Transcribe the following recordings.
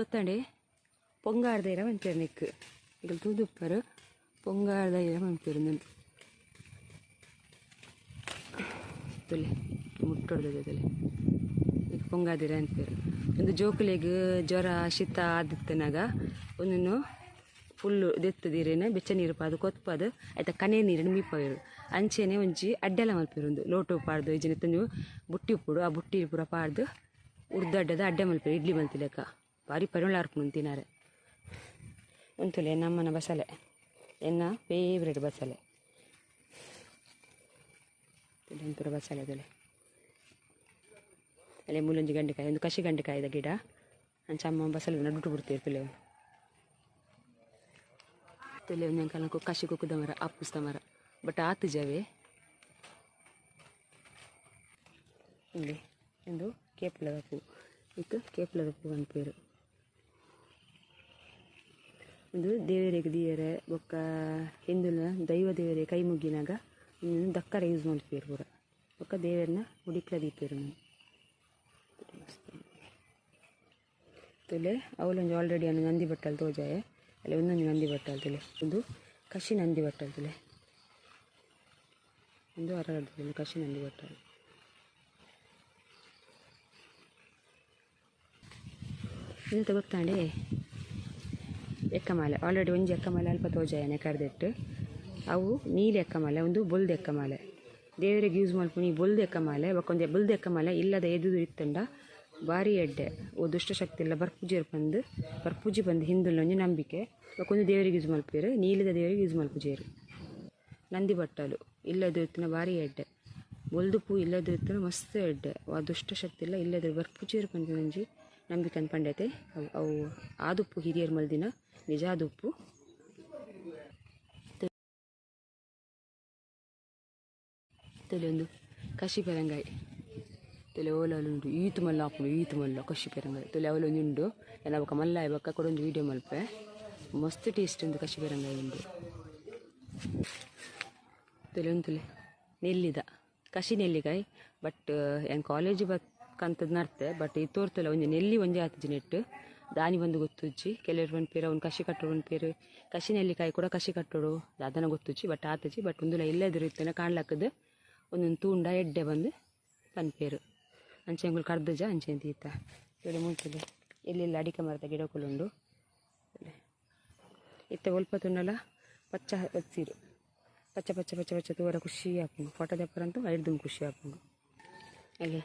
ಗೊತ್ತಾಂಡೆ? ಪೊಂಗಾರದ ಇರ ಮಂತೇರು ನಿಕ್ ಈಗ ತೂದುಪ್ಪರು ಪೊಂಗಾರದ ಇರ ನಾನು ತುಲೆ, ಮುಟ್ಟೊಡ್ದದೆ ತುಲೆ. ಈಗ ಪೊಂಗಾದಿರ ಅಂತೀರು. ಒಂದು ಜೋಕುಲೆಗ್ ಜ್ವರ, ಶೀತ ಆದಿತ್ತನಾಗ ಒಂದನ್ನು ಫುಲ್ಲು ದೆತ್ತದಿರೇನ ಬೆಚ್ಚ ನೀರು ಪಾದು ಕೊತ್ಪಾದು, ಆಯ್ತಾ ಕನೆ ನೀರನ್ನು ಮೀಪಾಯಿರು ಅಂಚೆನೆ ಒಂಜಿ ಅಡ್ಡೆಲ ಮಲ್ಪಿರೊಂದು ಲೋಟು ಪಾಡ್ದು ಈಜಿನ ತಂದು ಬುಟ್ಟಿ ಉಪ್ಪುಡು, ಆ ಬುಟ್ಟಿ ಪೂರ ಪಾಡ್ದು, ಉರ್ದು ಅಡ್ಡದ ಅಡ್ಡೆ ಮಲ್ಪಿರು, ಇಡ್ಲಿ ಮಲ್ತಿಲೆಕ್ಕ ಭಾರಿ ಪರಿಮಳ ಹರ್ಕೊಂಡು ತಿನ್ನಾರೆ ಒಂತುಲೆ ನಮ್ಮನ ಬಸಳೆ. ಎನ್ನ? ಫೇವ್ರೆಟ್ ಬಸಳೆ. ಒಂಥರ ಬಸಳೆ ಅದಲೆ ಅಲ್ಲೇ ಮೂಲೊಂಜಿ ಗಂಡೆಕಾಯಿ, ಒಂದು ಕಸಿ ಗಂಡೆಕಾಯಿದ ಗಿಡ. ಅಂಚಮ್ಮ ಬಸಳೆ ನಡುಟು ಬಿಡ್ತೀವಿ ಪಿಲೆ ತಲೆ ಒಂದು ಕಲಕು ಕಸಿ ಕುಕ್ಕುದ ಮರ, ಅಪ್ಪುಸ್ತ ಮರ. ಬಟ್ ಆತು ಜವೆ. ಇಲ್ಲಿ, ಒಂದು ಕೇಪ್ಲದ ಪೂ. ಇದು ಕೇಪ್ಲದ ಪೂ ಅಂತ ಪೇರು. ಒಂದು ದೇವರಿಗೆ ದಿಯರೆ ಬೊಕ್ಕ ಹಿಂದುಲ ದೈವ ದೇವರೇ ಕೈ ಮುಗ್ಗಿನಾಗ ಇನ್ನೊಂದು ದಕ್ಕರ ಯೂಸ್ ಮಾಡ್ತೀವಿ ಪೂರ ಬೊಕ್ಕ ದೇವರನ್ನ ಹುಡಿಕ್ಲ ದೀಪೇರು ನಾನು ತುಲೆ ಅವಳೊಂದು ಆಲ್ರೆಡಿ ಅನ್ನ ನಂದಿ ಬಟ್ಟಲ್ ತೋಜಾಯ. ಅಲ್ಲಿ ಒಂದೊಂದು ನಂದಿ ಬಟ್ಟಲ್ ತುಲೆ. ಒಂದು ಕಶಿ ನಂದಿ ಬಟ್ಟಲ್ ತುಲೆ. ಒಂದು ಹೊರಗಡೆ ಕಶಿ ನಂದಿ ಬಟ್ಟಲ್. ಎಂತ ಗೊತ್ತಾಂಡೆ ಎಕ್ಕಮಾಲೆ ಆಲ್ರೆಡಿ ಒಂಜಿ ಎಕ್ಕಮಾಲೆ ಅಲ್ಪ ತೋಜಾಯನೆ ಕರೆದಿಟ್ಟು, ಅವು ನೀಲಿ ಎಕ್ಕಮಾಲೆ, ಒಂದು ಬೊಲ್ದು ಎಕ್ಕಮಾಲೆ. ದೇವರಿಗೆ ಯೂಸ್ ಮಾಡ್ಕೊಂಡು ಬೊಲ್ದು ಎಕ್ಕಮಾಲೆ ಬಕ್ಕೊಂದು ಬೊಲ್ದು ಎಕ್ಕಮಾಲೆ ಇಲ್ಲದ ಎದುದು ಇತ್ತಂಡ ಭಾರಿ ಎಡ್ಡೆ. ಓ ದುಷ್ಟಶಕ್ತಿ ಇಲ್ಲ ಬರ್ಪೂಜಿ ಬಂದು ಬರ್ಪೂಜಿ ಬಂದು ಹಿಂದುಲ್ಲ ಒಂಜಿ ನಂಬಿಕೆ. ಬಕ್ಕೊಂದು ದೇವರಿಗೆ ಯೂಸ್ ಮಲ್ಪೇರು ನೀಲಿದ ದೇವರಿಗೆ ಯೂಸ್ ಮಲ್ಪುಜೇರು ನಂದಿ ಬಟ್ಟಲು, ಇಲ್ಲದ ಇತ್ತಿನ ಭಾರಿ ಎಡ್ಡೆ. ಬೊಲ್ದು ಪೂ ಇಲ್ಲದ ಇತ್ತಿನ ಮಸ್ತ್ ಎಡ್ಡೆ. ಆ ದುಷ್ಟಶಕ್ತಿ ಇಲ್ಲ, ಇಲ್ಲದ ಬರ್ಪೂಜಿಯರು ಬಂದು ಒಂಜಿ ನಂಬಿಕೆ ಅಂತ ಪಂಡೈತೆ ಅವು ಆದುಪ್ಪು ಹಿರಿಯರ್ ಮಲ್ದಿನ, ನಿಜ ಆದುಪ್ಪು ತಲೆಯೊಂದು ಒಂದು ಕಸಿ ಪೆರಂಗಾಯಿ. ತಲೆ ಓಲುಂಡು ಈತು ಮಲ್ಲ ಹಾಕೊಂಡು ಈತು ಮಲ್ಲ ಕಶಿ ಪೆರಂಗಾಯಿ. ತಲೆ ಅವಲೊಂದು ಉಂಡು. ಎಲ್ಲ ಮಲ್ಲ ಬಕ್ಕ ಕೊಡೊಂದು ಒಂದು ವೀಡಿಯೋ ಮಲ್ಪೆ. ಮಸ್ತ್ ಟೇಸ್ಟ್ ಉಂಟು ಕಶಿ ಪೆರಂಗಾಯಿ ಉಂಡು ತಲೆ ಉಂತಲೆ ನೆಲ್ಲಿದ. ಕಶಿ ನೆಲ್ಲಿಕಾಯಿ. ಬಟ್ ಏನು ಕಾಲೇಜ್ ಬಕ್ಕಂಥದ್ದು ನರ್ತೆ ಬಟ್ ಈ ತೋರ್ತಲ್ಲ ಒಂಜಿ ನೆಲ್ಲಿ ಒಂಜಿ ಆತುಜಿ ನೆಟ್ಟು ದಾನಿ ಬಂದು ಗೊತ್ತುಜ್ಜಿ, ಕೆಲವರು ಒಂದು ಪೇರು, ಅವ್ನು ಕಸಿ ಕಟ್ಟೋಡು ಒಂದು ಪೇರು. ಕಸಿ ನೆಲ್ಲಿಕಾಯಿ ಕೂಡ ಕಸಿ ಕಟ್ಟೋಡು ಅದನ್ನು ಗೊತ್ತುಜ್ಜಿ ಬಟ್ ಆತಜಿ ಬಟ್ ಒಂದುಲ ಇಲ್ಲದಿರು ಇತ್ತೇನೆ ಕಾಣ್ಲಕ್ಕದು ಒಂದೊಂದು ತೂಂಡ ಎಡ್ಡೆ ಬಂದು ಅಂಚೆ ಅಂಚೆಂಗುಲು ಕರ್ದಜ ಅಂಚೆ ತೀತ ಇಲ್ಲಿ ಮುಂಚೆ ಇಲ್ಲೆಲ್ಲ ಅಡಿಕೆ ಮರದ ಗಿಡಕುಲುಂಡು ಇತ್ತ ಒಲ್ಪ ತುಂಡಲ ಪಚ್ಚ ಹಸಿರು ಪಚ್ಚ ಪಚ್ಚ ಪಚ್ಚ ಪಚ್ಚ ತೂರ ಖುಷಿ ಹಾಕೊಂಡು ಫೋಟೋ ದಪ್ಪರಂತೂ ಐದು ಖುಷಿ ಹಾಕೊಂಡು ಅಲ್ಲಿ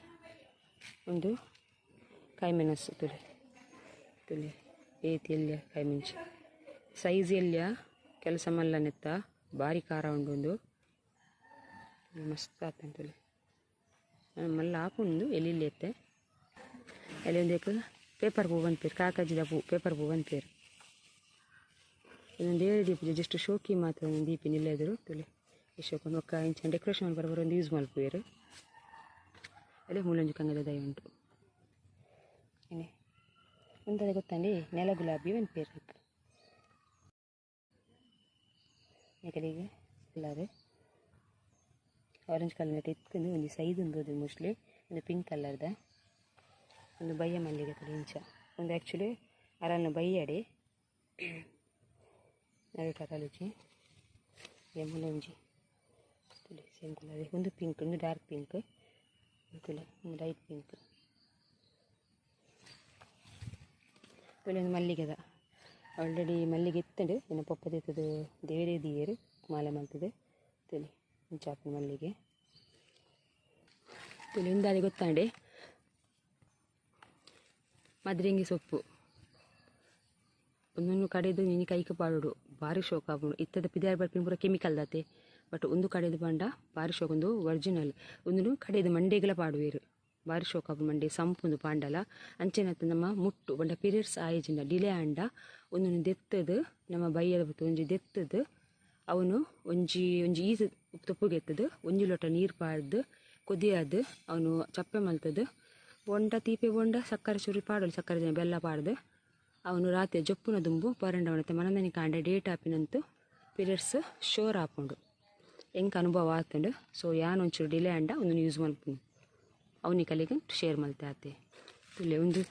ಒಂದು ಕಾಯಿ ಮೆಣಸು ತುಳಿ ತುಳಿ ಏತಿ ಎಲ್ಲಿಯ ಕಾಯಿ ಮೆಣಸು. ಸೈಜ್ ಎಲ್ಲಿಯ ಕೆಲಸ ಮಲ್ಲ ನೆತ್ತ ಭಾರಿ ಖಾರ ಉಂಡು ಒಂದು ಮಸ್ತ್ ತುಳಿ ಮಲ್ಲ ಹಾಕೊಂಡು ಎಲ್ಲಿ ಎತ್ತೆ. ಎಲ್ಲಿ ಒಂದು ಪೇಪರ್ ಪೂ ಬಂದ್ಪೇರು, ಕಾಕಜಿದ ಪೂ ಪೇಪರ್ ಪೂ ಬಂದ್ಪೇರು. ಇದೊಂದು ಏಳು ದೀಪ ಜಸ್ಟ್ ಶೋಕಿ ಮಾತ್ರ ಒಂದು ದೀಪ ನಿಲ್ಲೆದರು ತುಳಿ ಶೋಕೊಂಡು ಒಕ್ಕ ಇಂಚ ಡೆಕೋರೇಷನ್ ಬರೋಬರ ಒಂದು ಯೂಸ್ ಮಲ್ಪೇರು ಅಲ್ಲೇ ಮುಳ್ಳಂಜು ಕಂಗದ ದಯ ಉಂಟು ಏನೇ ಒಂದದ ಗೊತ್ತಂಡಿ ನೆಲ ಗುಲಾಬಿ ಒಂದು ಪೇರು ಕಡೆಗೆ ಇಲ್ಲಾರೆ ಆರೆಂಜ್ ಕಲರ್ ಇತ್ಕೊಂಡು ಒಂದು ಸೈಜ್ ಒಂದು ಮೋಸ್ಟ್ಲಿ ಒಂದು ಪಿಂಕ್ ಕಲರ್ದ ಒಂದು ಬಯ್ಯ ಮಲ್ಲಿಗೆ ಕಡೆ ಇಂಚ ಒಂದು ಆ್ಯಕ್ಚುಲಿ ಅರನ್ನು ಬಯ್ಯಾಡಿ ಎರಡು ಕರಾಲುಚಿ ಮುಲಂಜಿ ತುಳಿ ಸೇಮ್ ಕಲರ್ ಒಂದು ಪಿಂಕ್ ಒಂದು ಡಾರ್ಕ್ ಪಿಂಕ್ ತುಳಿ ಒಂದು ಮಲ್ಲಿಗೆದ ಆಲ್ರೆಡಿ ಮಲ್ಲಿಗೆ ಇತ್ತಂಡು. ಇನ್ನು ಪಪ್ಪದಿತ್ತದು ದೇವರೇ ದಿಯರು ಮಾಲೆ ಮಾಡ್ತದೆ ತಿಳಿ ಚಾಪಿನ ಮಲ್ಲಿಗೆ. ತಿಳಿ ಒಂದಾದಿ ಗೊತ್ತಾಂಡೆ. ಮದ್ರಿಂಗಿ ಸೊಪ್ಪು. ಒಂದೊಂದು ಕಡೆದು ನಿನ್ನ ಕೈಗೆ ಪಾಡೋಡು ಭಾರಿ ಶೋಕ ಆಗ್ಬೋದು ಇತ್ತದ ಪಿದಾರ್ ಬರ್ಪಿನ ಪೂರ ಕೆಮಿಕಲ್ ದಾತೆ. ಬಟ್ ಒಂದು ಕಡೆದು ಪಂಡ ಬಾರಿ ಶೋಕ ಒಂದು ಒರಿಜಿನಲ್. ಒಂದು ಕಡೆದು ಮಂಡೆಗಳ ಪಾಡುವೇರು. ಬಾರಿ ಶೋಕ ಮಂಡೆ ಸಂಪುಂದು ಪಾಂಡಲ. ಅಂಚೆನತ್ತ ನಮ್ಮ ಮುಟ್ಟು, ಬಂಡ ಪೀರಿಯಡ್ಸ್ ಆಯಜಿಂದ ಡಿಲೇ ಆಂಡ. ಒಂದೊಂದು ದೆತ್ತದು, ನಮ್ಮ ಬೈಯದ ಬತ್ತು ಒಂಜಿ ದೆತ್ತದು. ಅವನು ಒಂಜಿ ಒಂಜಿ ಈಜು ತುಪ್ಪುಗೆತ್ತದು. ಒಂಜಿ ಲೋಟ ನೀರು ಪಾಡ್ದು, ಕುದಿಯದು. ಅವನು ಚಪ್ಪೆ ಮಲ್ತದು. ಬೊಂಡ, ತೀಪೆ ಬೊಂಡ, ಸಕ್ಕರೆ ಚುರಿ ಪಾಡೋಳು ಸಕ್ಕರೆ ಜನ ಬೆಲ್ಲ ಪಾಡ್ದು. ಅವನು ರಾತ್ರಿ ಜೊಪ್ಪುನ ದುಂಬು, ಪರಂಡವನತ್ತೆ ಮನದನಿ ಕಾಂಡೆ ಡೇಟ್ ಆಪಿನಂತೂ ಪೀರಿಯಡ್ಸ್ ಶೋರ್ ಹಾಕೊಂಡು ಹೆಂಗೆ ಅನುಭವ ಆಗ್ತಂಡು. ಸೊ ಯಾನು ಒಂಚೂರು ಡಿಲೇ ಅಂಡ ಒಂದು ಯೂಸ್ ಮಾಡ್ತೀನಿ. ಅವನಿ ಕಲಿಗೆ ಶೇರ್ ಮಲ್ತೆ ಆತೆ. ತುಲೆ, ಒಂದು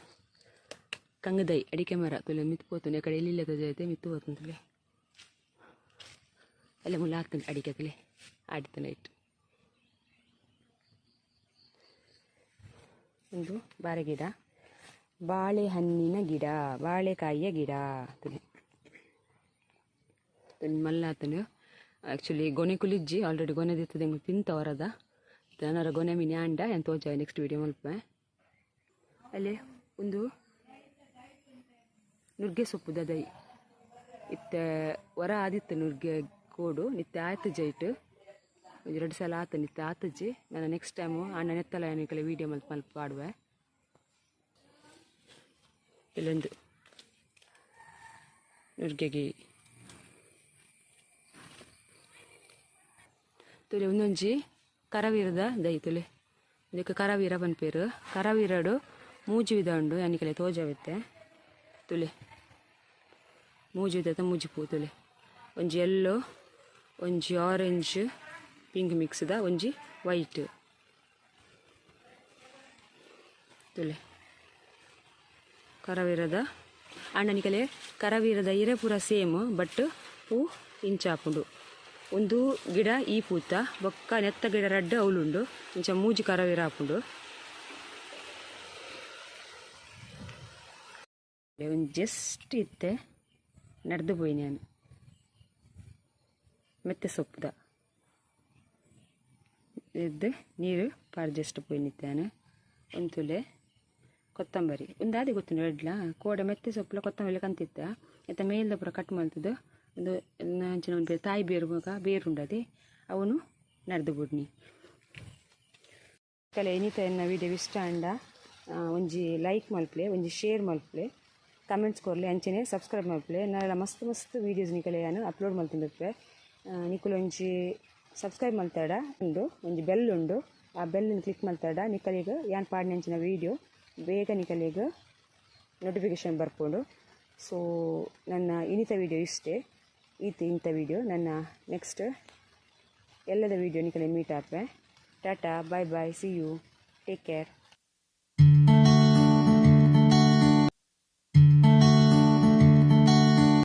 ಕಂಗದೈ, ಅಡಿಕೆ ಮರ. ತುಲೆ, ಮಿತ್ತು ಆ ಕಡೆ ಎಲ್ಲಿಲ್ಲ ಜೊತೆ ಮಿತ್ತು ಪೋತುಂತಲೆ ಅಲ್ಲ ಮುಲ್ಲ ಹಾಕ್ತುಂಡು ಅಡಿಕೆ ತಲೆ. ಆಡ್ತಾನೆ ಇಟ್ಟು ಒಂದು ಬಾರೆ ಗಿಡ. ಬಾಳೆಹಣ್ಣಿನ ಗಿಡ, ಬಾಳೆಕಾಯಿಯ ಗಿಡ ತುಲೆ. ಮಲ್ಲಾತನು ಆ್ಯಕ್ಚುಲಿ ಗೊನೆ ಕುಲಿಜ್ಜಿ ಆಲ್ರೆಡಿ ಗೊನೆ ದಿತ್ತದೆ ಹೆಂಗೆ ತಿಂತವರದ ಜನರ ಗೊನೆ ಮಿನಿ ಆಂಡ ಎಂತ ತೋಜ ನೆಕ್ಸ್ಟ್ ವೀಡಿಯೋ ಮಲ್ಪೆ? ಅಲ್ಲಿ, ಒಂದು ನುಗ್ಗೆ ಸೊಪ್ಪು ದದೈ ಇತ್ತ, ವರ ಆದಿತ್ತು ನುಗ್ಗೆ ಕೋಡು ನಿತ್ಯ ಆಯ್ತು ಜೈಟ್ ಒಂದು ಎರಡು ಸಲ ಆತ ನಿತ್ಯ ಆತಜ್ಜಿ ನಾನು ನೆಕ್ಸ್ಟ್ ಟೈಮು ಅಣ್ಣ ನೆತ್ತಲ ಏನಕ್ಕೆ ವೀಡಿಯೋ ಮಲ್ಪ ಮಲ್ಪ ಆಡುವೆ ಇಲ್ಲೊಂದು ನುರ್ಗೆಗೆ ತುಲೆ ಒಂದೊಂಜಿ ಕರವೀರದ ದೈ ತುಲೆ. ಇದಕ್ಕೆ ಕರವೀರ ಪನ್ಪೇರು ಕರವೀರಡು ಮೂಜಿ ವಿಧ ಉಂಡು ಯಾನಿಕಲೆ ತೋಜವೆತ್ತೆ ತುಲೆ. ಮೂಜಿ ವಿಧದ ಮೂಜಿ ಪೂ ತುಲೆ. ಒಂಜಿ ಯೆಲ್ಲೋ ಒಂಜಿ ಆರೆಂಜ್ ಪಿಂಕ್ ಮಿಕ್ಸ್ದ ಒಂಜಿ ವೈಟ್ ತುಲೆ. ಕರವೀರದ ಅಣ್ಣನಿಕಲೆ ಕರವೀರದ ಇರೆ ಪೂರ ಸೇಮ್ ಬಟ್ ಪೂ ಇಂಚಾಪುಂಡು. ಒಂದು ಗಿಡ ಈ ಪೂತ, ಬೊಕ್ಕ ನೆತ್ತ ಗಿಡ ರಡ್ಡ್ ಅವಳುಂಡು ಇಂಚ ಮೂಜಿ ಕರವೇರ ಆಪುಂಡು ಒಂದು ಜಸ್ಟ್ ಇತ್ತೆ, ನಡೆದು ಬೋಯ್ ನಾನು. ಮೆತ್ತೆ ಸೊಪ್ಪುದ. ಇದ್ದು ನೀರು ಪಾರ್ ಜಸ್ಟ್ ಪೋಯಿ ಕೊತ್ತಂಬರಿ. ಒಂದಾದಿ ಆದಿ ಗೊತ್ತಿಲ್ಲ ಕೋಡೆ ಮೆತ್ತೆ ಸೊಪ್ಪುಲ ಕೊತ್ತಂಬರಿ ಕಂತಿತ್ತ. ಎತ್ತ ಮೇಲ್ದ ಪೂರ ಕಟ್ ಮಾಡ್ತಿದ್ದು ಒಂದು ಅಂಚಿನ ಒಂದು ತಾಯಿ ಬೇರು ಮಗ ಬೇರು ಉಂಡದೆ ಅವನು ನಡೆದು ಬಿಡ್ನಿ. ಕಲೆ ಎನಿತ ಎನ್ನ ವಿಡಿಯೋ ಇಷ್ಟ ಅಂಡ ಒಂಜಿ ಲೈಕ್ ಮಲ್ಪ್ಲೆ, ಒಂಜಿ ಶೇರ್ ಮಲ್ಪ್ಲೆ ಕಮೆಂಟ್ಸ್ ಕೊರ್ಲೆ ಅಂಚನೆ ಸಬ್ಸ್ಕ್ರೈಬ್ ಮಲ್ಪ್ಲೆ ನಾಳೆ ಮಸ್ತ್ ಮಸ್ತ್ ವೀಡಿಯೋಸ್ ನಿಕಲೆ ನಾನು ಅಪ್ಲೋಡ್ ಮಲ್ತಿಂದಿರ್ಪೆ. ನಿಕುಲು ಒಂಜಿ ಸಬ್ಸ್ಕ್ರೈಬ್ ಮಲ್ತಾಡ, ಉಂಡು, ಒಂಜಿ ಬೆಲ್ ಉಂಡು, ಆ ಬೆಲ್ಲನ್ನು ಕ್ಲಿಕ್ ಮಲ್ತಾಡ ನಿಕಲಿಗೆ ಯಾನ್ ಪಾಡಿನಂಚಿನ ವೀಡಿಯೋ ಬೇಗ ನಿಕಲಿಗ ನೋಟಿಫಿಕೇಶನ್ ಬರ್ಕೊಂಡು ಸೊ ನನ್ನ ಇನಿತ ವಿಡಿಯೋ ಇಷ್ಟೇ. ಈತ ಇಂಥ ವೀಡಿಯೋ ನನ್ನ ನೆಕ್ಸ್ಟ್ ಎಲ್ಲದ ವೀಡಿಯೋ ನಿಕಲೆ meet Ape ta ta bye bye see you take care